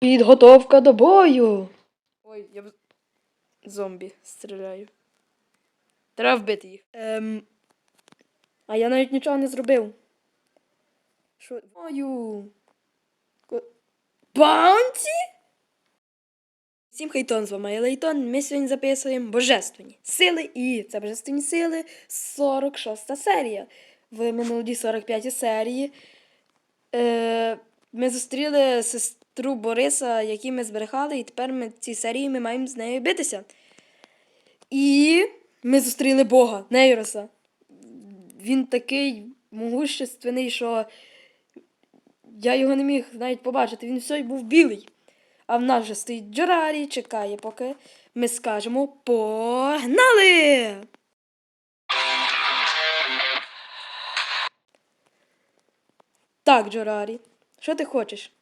Підготовка до бою. Ой, я в зомбі стріляю. Треба вбити їх. Ем... А я навіть нічого не зробив. Що? Ою. Ко- Баунті? Всім хейтон з вами я Лейтон. Ми сьогодні записуємо Божественні сили і це Божественні сили 46 серія. В минулій 45 серії е, ми зустріли сестру Бориса, які ми зберегали, і тепер ми в цій серії ми маємо з нею битися. І ми зустріли Бога, Нейроса. Він такий могущественний, що я його не міг навіть побачити. Він все був білий. А в нас вже стоїть Джорарі, чекає, поки ми скажемо погнали! Так, Джорарі, що ти хочеш?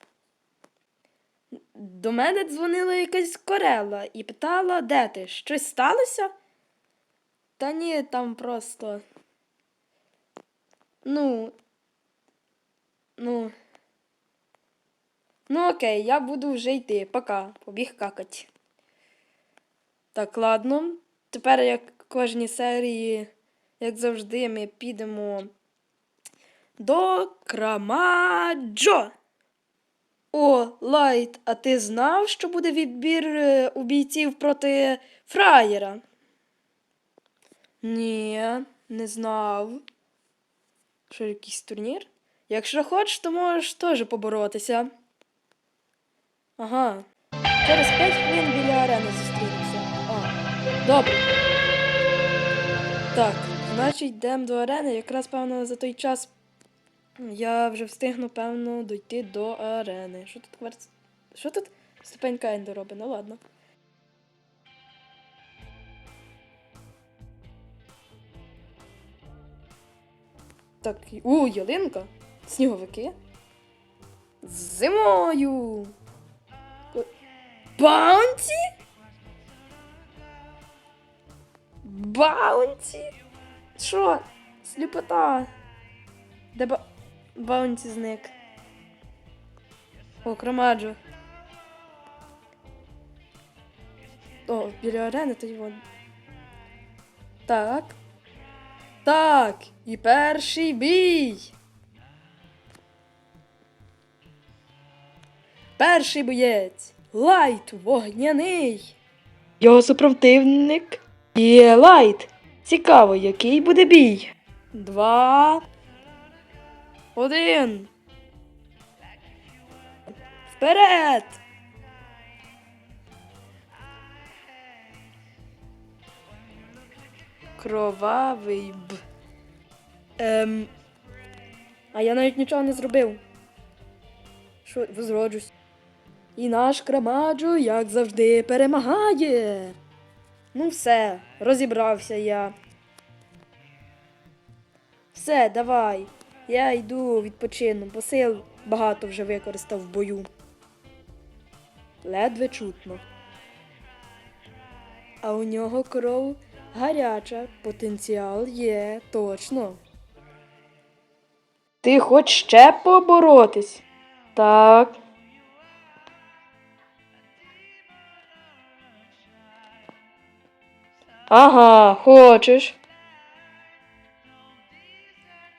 До мене дзвонила якась корела і питала, де ти? Щось сталося? Та ні, там просто. Ну. Ну. Ну, окей, я буду вже йти. Пока. Побіг какать. Так, ладно. Тепер, як кожній серії, як завжди, ми підемо до Крамаджо. О, Лайт, а ти знав, що буде відбір е, у бійців проти фраєра? Ні, не знав. Що, якийсь турнір? Якщо хочеш, то можеш теж поборотися. Ага. Через 5 хвилин біля арени зустрінемося. А, добре. Так, значить, йдемо до арени. Якраз, певно, за той час я вже встигну, певно, дойти до арени. Що тут кварц... Що тут ступенька Енду робить? Ну ладно. Так, у, ялинка. Сніговики. Зимою. Баунті? Баунті? Що? Сліпота. Де ба... Баунті зник. О, Кромаджо. О, біля арени тоді вон. Так. Так, і перший бій. Перший боєць. Лайт вогняний. Його супротивник є Лайт. Цікаво, який буде бій. Два. Один. Вперед! Кровавий б. Ем. А я навіть нічого не зробив. Що, возроджусь. І наш Крамаджо, як завжди, перемагає. Ну, все, розібрався я. Все, давай. Я йду відпочину, бо сил багато вже використав в бою. Ледве чутно. А у нього кров гаряча, потенціал є точно. Ти хоч ще поборотись? Так. Ага, хочеш.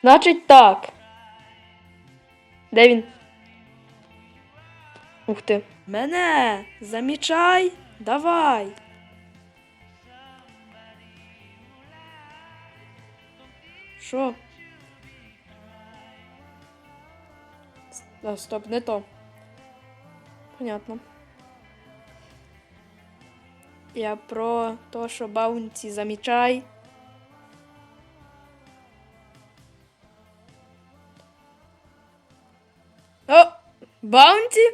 Значить так. Де він? Ух ти. Мене замічай. Давай. Що? А, стоп, не то. Понятно. Я про то, що баунті замічай. Баунті?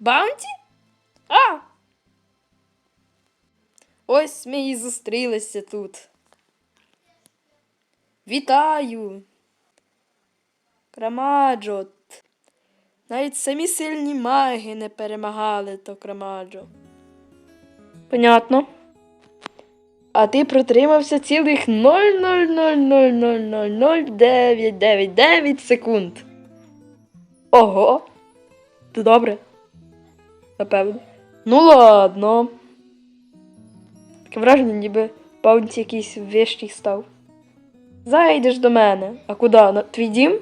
Баунті? А! Ось ми і зустрілися тут. Вітаю! Крамаджо. Навіть самі сильні маги не перемагали то Крамаджо. Понятно. А ти протримався цілих 0,000000999 секунд. Ого. Ти добре? Напевно. Ну ладно. Таке враження, ніби баунті якийсь вищий став. Зайдеш до мене. А куди? На твій дім?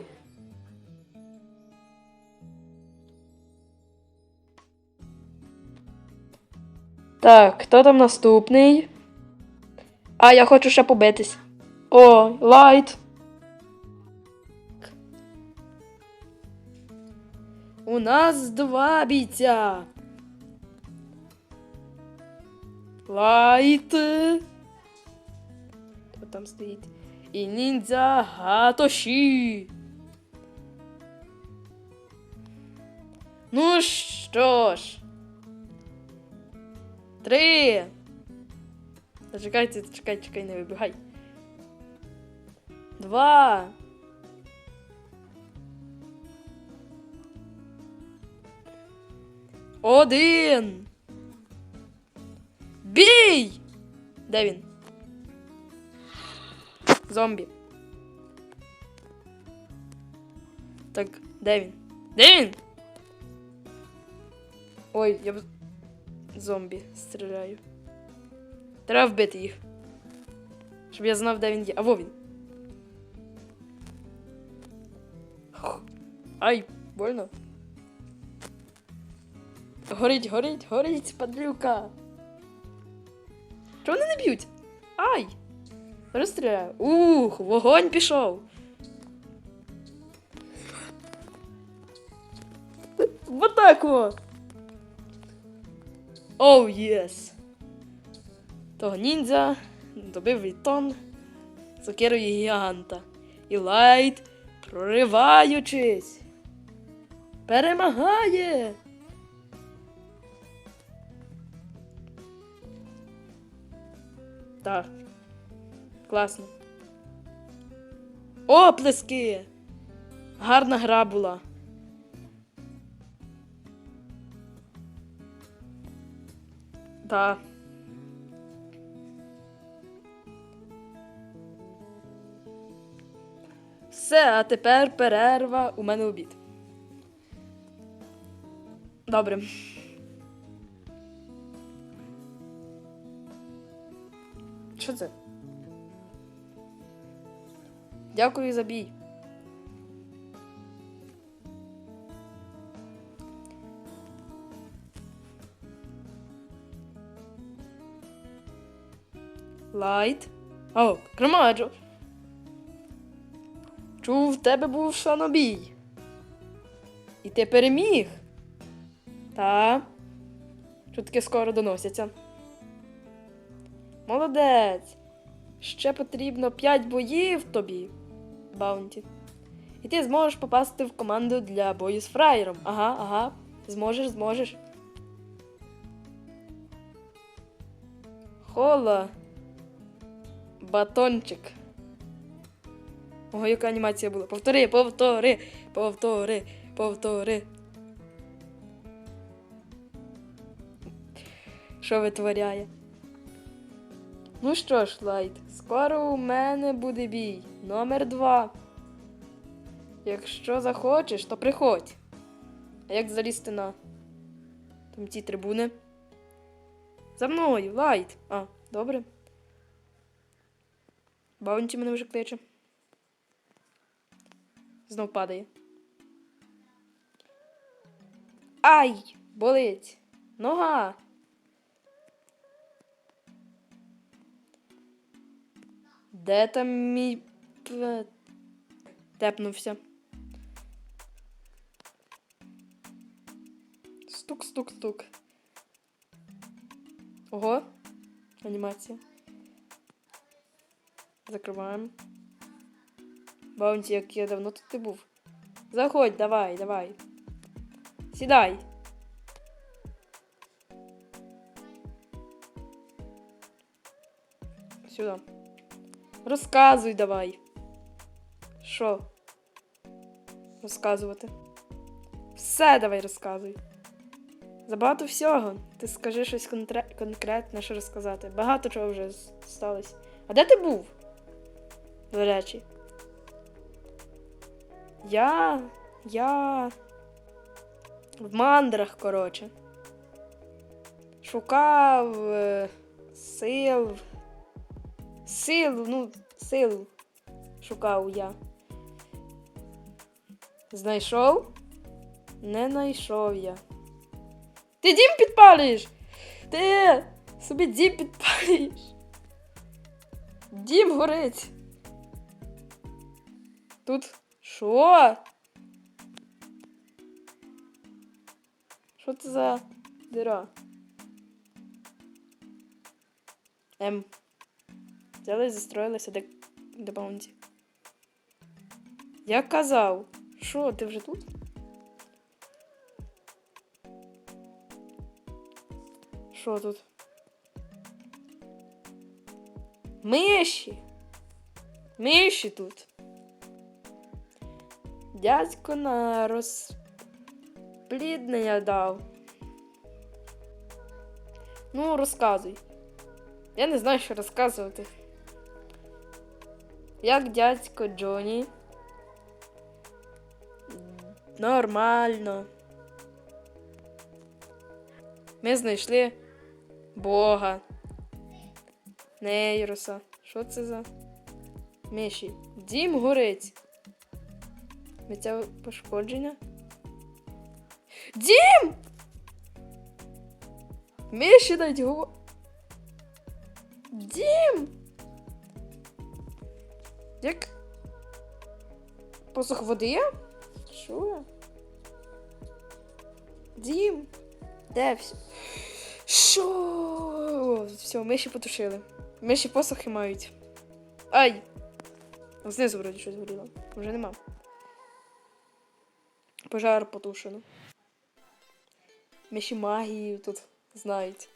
Так, хто там наступний? А, я хочу ще побитись. О, лайт. У нас два бійця. Лайт. Хто там стоїть? І ніндзя Гатоші. Ну що ж. Три. Та Чекайте, чекай, чекай, не вибігай. Два. Один. Бій! Де він? Зомбі. Так, де він? Де він? Ой, я в зомбі стріляю. Треба вбити їх. Щоб я знав, де він є. А во він. Ай, больно. Горить, горить, горить, падлюка. Чого вони не б'ють? Ай! Розстріляю. Ух, вогонь пішов. В атаку! Оу, єс! Того ніндзя добив Рітон сокирою гіганта. І лайт, прориваючись, перемагає. Так. Класно. Оплески! Гарна гра була. Так. Все, а тепер перерва у мене обід. Добре. Що це? Дякую за бій. Лайт. О, Кремаджо. Чув, в тебе був шанобій. І ти переміг. Та. Чутки скоро доносяться. Молодець. Ще потрібно 5 боїв тобі, Баунті. І ти зможеш попасти в команду для бою з фраєром. Ага, ага. Зможеш, зможеш. Хола. Батончик. Ого, яка анімація була. Повтори, повтори, повтори, повтори. Що витворяє? Ну що ж, Лайт, скоро у мене буде бій. Номер два. Якщо захочеш, то приходь. А як залізти на там ті трибуни? За мною, Лайт. А, добре. Баунті мене вже кличе. Знов падає. Ай! Болить! Нога! Де там мій тепнувся? Стук, стук, стук. Ого. Анімація. Закриваємо. Баунті, як я давно тут ти був. Заходь, давай, давай. Сідай. Сюди. Розказуй давай. Що? Розказувати. Все давай розказуй. Забагато всього. Ти скажи щось контре- конкретне, що розказати. Багато чого вже сталося. А де ти був? До речі. Я. Я. В мандрах, коротше. Шукав е, сил. Силу, ну, силу шукав я. Знайшов? Не знайшов я. Ти дім підпалюєш! Ти собі дім підпалюєш. Дім горить. Тут що? Що це за дира? Ем. Взяли і застроїлися де, де баунті. Я казав. Що, ти вже тут? Що тут? Миші. Миші тут. Дядько на розпліднення дав. Ну, розказуй. Я не знаю, що розказувати. Як дядько Джоні. Нормально. Ми знайшли Бога. Нейроса. Що це за миші? Дім горить. Миття пошкодження. Дім! Миші навіть го. Дім! Як? Посух води? Що? Дім? Де все? Що? Все, миші потушили. Миші посохи мають. Ай! Знизу вроді щось горіло. Вже нема. Пожар потушено. Миші магії тут знають.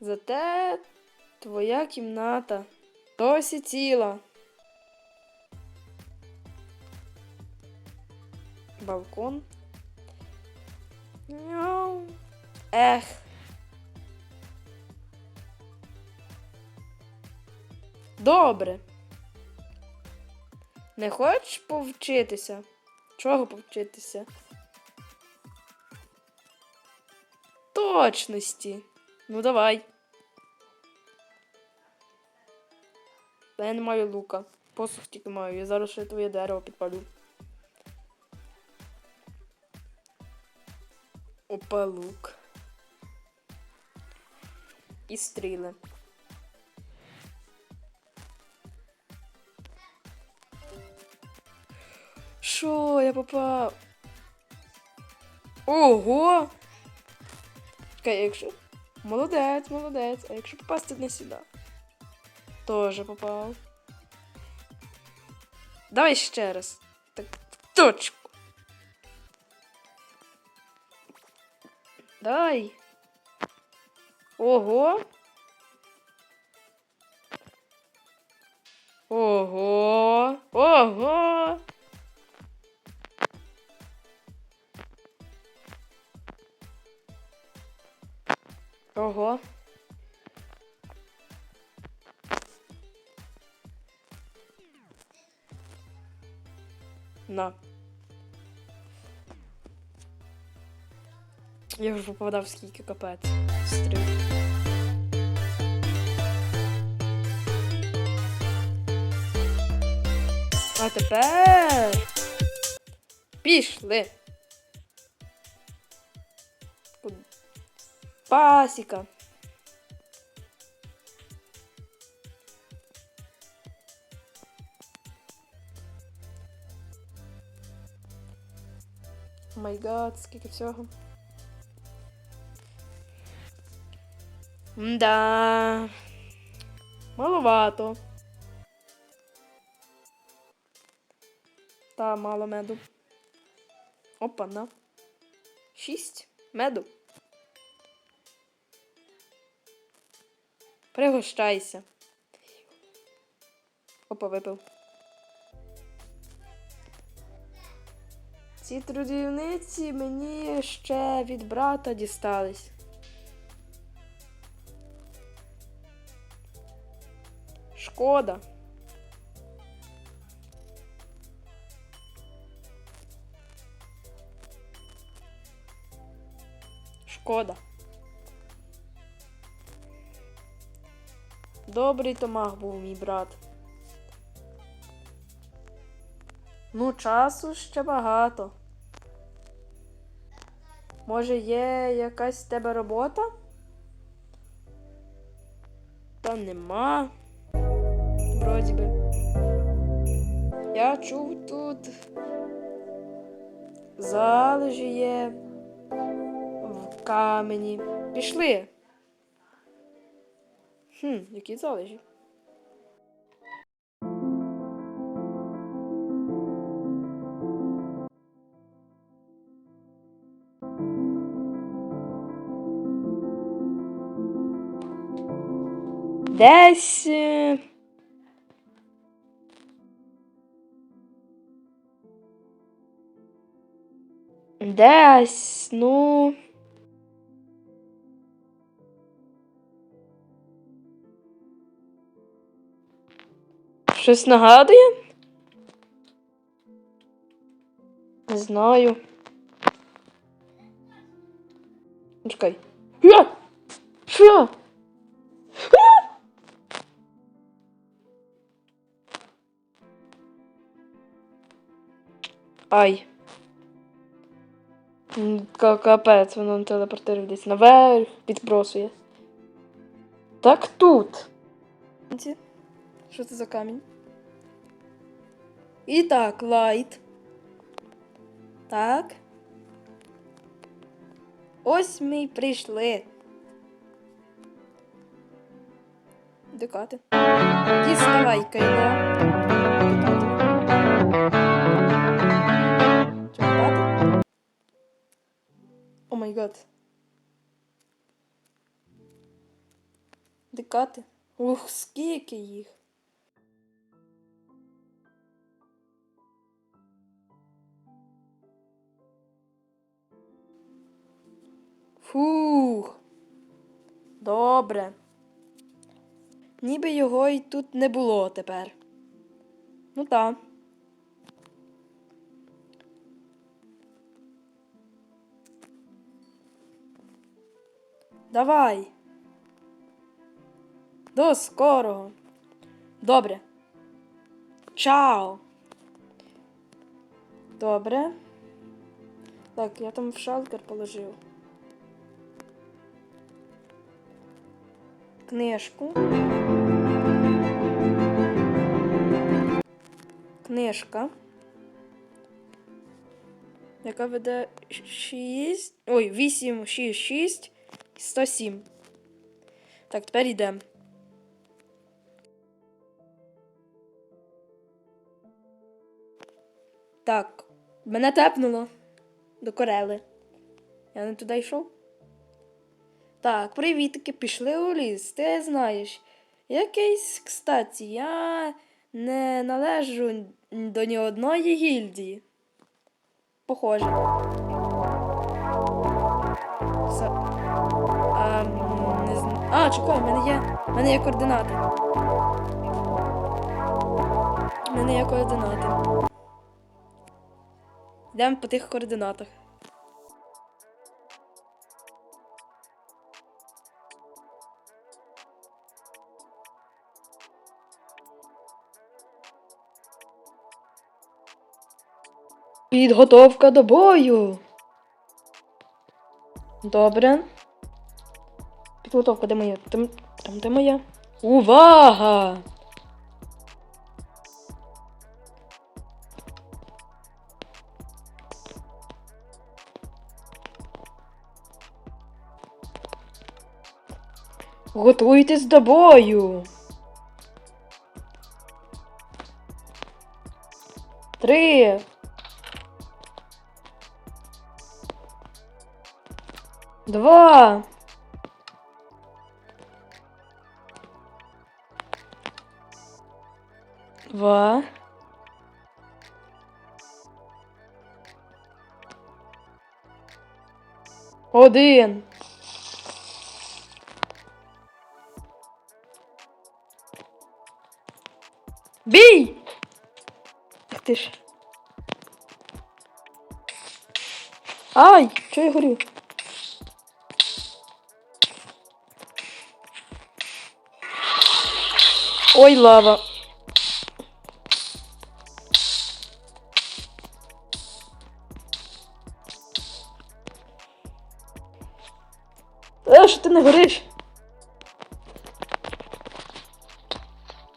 Зате твоя кімната досі ціла. Балкон. Ех. Добре. Не хочеш повчитися? Чого повчитися? Точності. Ну давай. Та я не маю лука. Посух тільки маю. Я зараз ще твоє дерево підпалю. Опа, лук. І стріли. Що, я попав? Ого! Чекай, якщо. Молодець, молодець. А якщо попасти не сюди? Тоже попав. Давай ще раз. Так, точку. Дай. Ого. Ого. Ого. Ого. На. Я вже попадав скільки капець. Стрим. А тепер пішли. Пасіка. О май гад, скільки всього. Да. Маловато. Та мало меду. Опа, на. Шість меду. Пригощайся. Опа, випив. Ці трудівниці мені ще від брата дістались. Шкода. Шкода. Добрий Томах був мій брат. Ну, часу ще багато. Може, є якась в тебе робота? Та нема. Вроді би. Я чув тут. Залежі є в камені. Пішли. Хм, які залежі? Десь. е, Десь, ну. Щось нагадує? Не знаю. Чекай. Що? Ай. Ка- Капець, воно телепортує десь наверх, підбросує. Так тут. Що це за камінь? І так, лайт. Так. Ось ми й прийшли. Дикати. Діставай кайда. Дикати. Чекати. О май гад. Дикати. Ух, скільки їх. Фух. Добре. Ніби його й тут не було тепер. Ну так. Давай. До скорого. Добре. Чао. Добре. Так, я там в шалкер положив. Книжку. Книжка. Яка веде 6. Ой, 8, 6, 6, 107. Так, тепер йдемо. Так, мене тепнуло до Корели. Я не туди йшов. Так, привітки, пішли у ліс. Ти знаєш. Якийсь, кстати, я не належу до ні одної гільдії. Похоже. А, не зн... а, чекай, в мене є. в мене є координати. У мене є координати. Йдемо по тих координатах. Підготовка до бою. Добре. Підготовка, де моя? Там, там де моя? Увага! Готуйтесь до бою. Три. Два. Два. Один. Бій! Ах ти ж. Ай, чого я горю? Ой, лава. Е, що ти не гориш?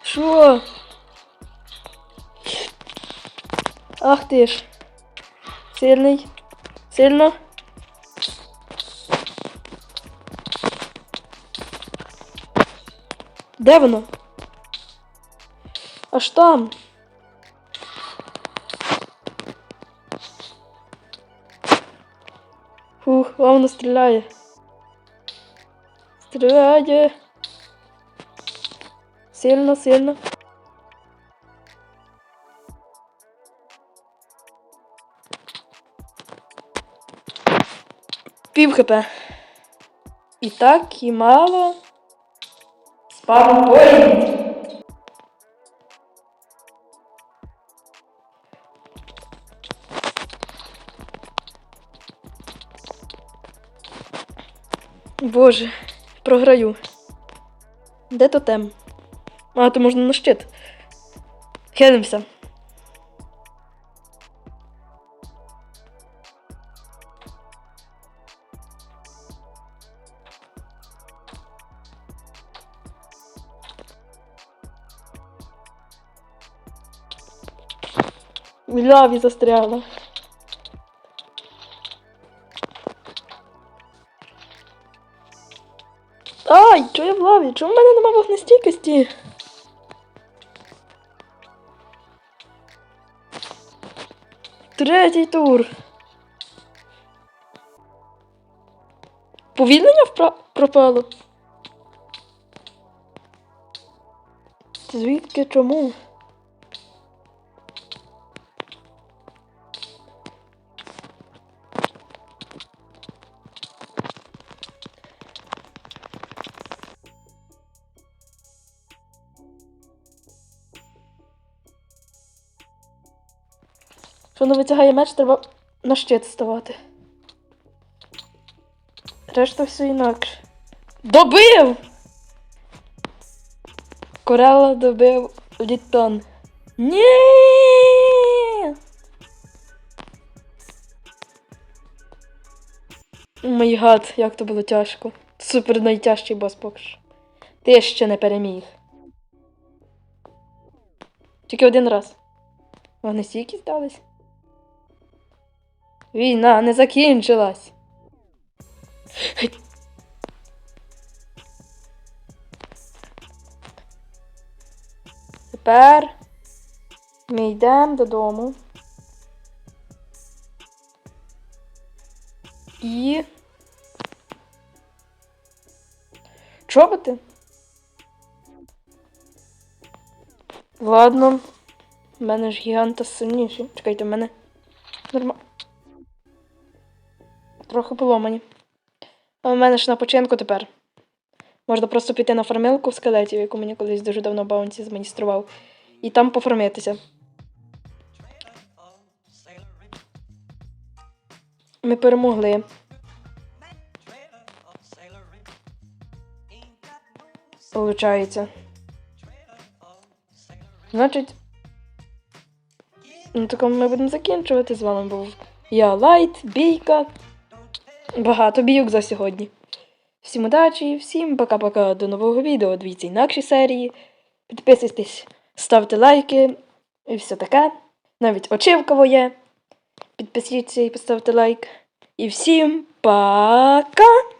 Що? Ах ти ж. Сильний. Сильно. Де воно? Аж там. Фух, а воно стріляє. Стріляє. Сильно, сильно. Пів хп. І так, і мало. Спам поінт. Боже, програю. Де тотем? А, то можна на щит. Хилимося. В лаві застрягла. Чого я в лаві? Чому в мене нема вогнестійкості? Третій тур. Повільнення впра- пропало. Звідки чому? Що не витягає меч, треба на щит ставати. Решта все інакше. Добив! Корела добив літон. Ні! Май гад, як то було тяжко. Супер найтяжчий бос поки що. Ти ще не переміг. Тільки один раз. Вогнестійкі здались. Війна не закінчилась. Тепер ми йдемо додому. І. Чоботи? Ладно. У мене ж гіганта сильніший. Чекайте, в мене. Нормально. Трохи поломані. А в мене ж на починку тепер. Можна просто піти на фармилку в скелетів, яку мені колись дуже давно баунці змайстрував. І там пофармитися. Ми перемогли. Получається. Значить. На такому ми будемо закінчувати. З вами був я Лайт, Бійка. Багато бійок за сьогодні. Всім удачі, всім пока-пока до нового відео. Дивіться інакші серії. Підписуйтесь, ставте лайки і все таке. Навіть очивково є. Підпишіться і поставте лайк. І всім пока!